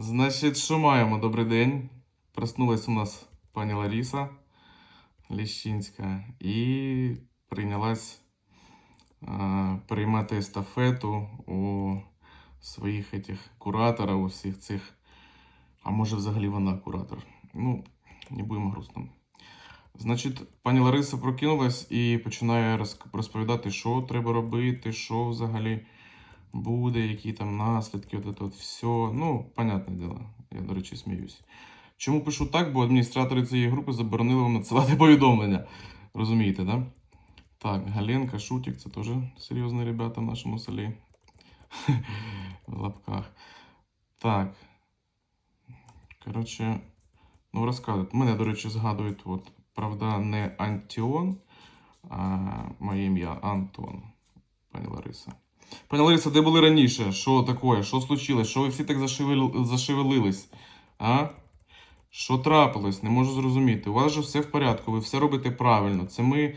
Значить, що маємо? Добрий день. Проснулась у нас пані Ларіса Ліщинська і прийнялась е, приймати естафету у своїх этих кураторів, усіх цих. А може, взагалі вона куратор. Ну, не будемо грустно. Значить, пані Лариса прокинулась і починає розповідати, що треба робити, що взагалі буде, які там наслідки, от це от все. Ну, понятне діло, я, до речі, сміюсь. Чому пишу так? Бо адміністратори цієї групи заборонили вам надсилати повідомлення. Розумієте, да? Так, Галенка, Шутік, це теж серйозні ребята в нашому селі. В лапках. Так. Коротше, ну розказують. Мене, до речі, згадують, от, правда, не Антіон, а моє ім'я Антон, пані Лариса. Пані Лариса, де були раніше? Що таке? Що случилось? Що ви всі так зашевел... зашевелились? А? Що трапилось? Не можу зрозуміти. У вас же все в порядку, ви все робите правильно. Це ми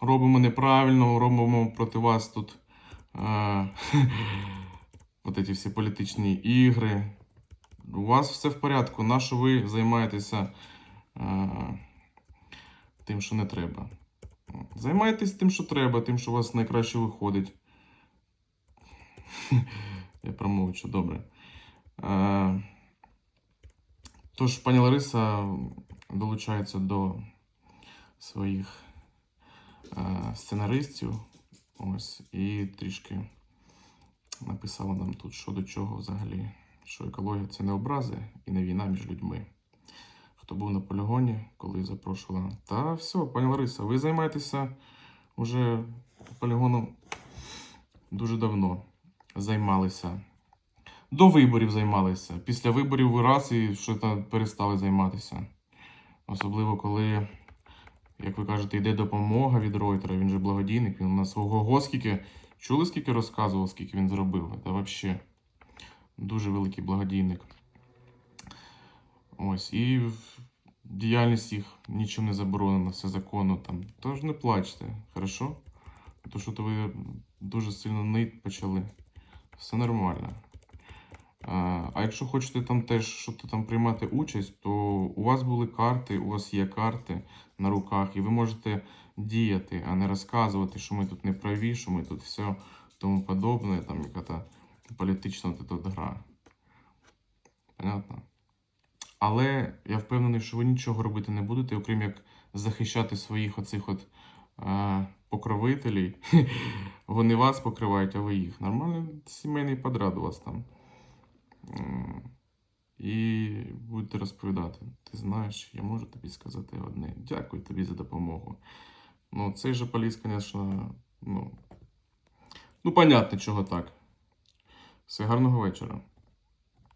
робимо неправильно, робимо проти вас тут а, от ці всі політичні ігри. У вас все в порядку. На що ви займаєтеся а, тим, що не треба? Займайтесь тим, що треба, тим, що у вас найкраще виходить. Я промовчу, добре. Е, Тож, пані Лариса долучається до своїх е, сценаристів. Ось, і трішки написала нам тут, що до чого взагалі, що екологія це не образи і не війна між людьми. Хто був на полігоні, коли запрошувала. Та все, пані Лариса, ви займаєтеся уже полігоном дуже давно займалися. До виборів займалися. Після виборів ви раз і що там перестали займатися. Особливо, коли, як ви кажете, йде допомога від Ройтера, він же благодійник, він у нас ого скільки. Чули, скільки розказував, скільки він зробив? Це взагалі дуже великий благодійник. Ось, і діяльність їх нічим не заборонена, все законно там. Тож не плачте, хорошо? То що то ви дуже сильно нить почали. Все нормально. А, а якщо хочете там теж що там приймати участь, то у вас були карти, у вас є карти на руках, і ви можете діяти, а не розказувати, що ми тут не праві, що ми тут все тому подобне, там яка-то політична от гра. Понятно? Але я впевнений, що ви нічого робити не будете, окрім як захищати своїх оцих от а, покровителей. Вони вас покривають, а ви їх. Нормальний сімейний подряд у вас там. І будете розповідати. Ти знаєш, я можу тобі сказати одне. Дякую тобі за допомогу. Ну, цей же поліс, звісно, ну. Ну, понятно, чого так. Все, гарного вечора.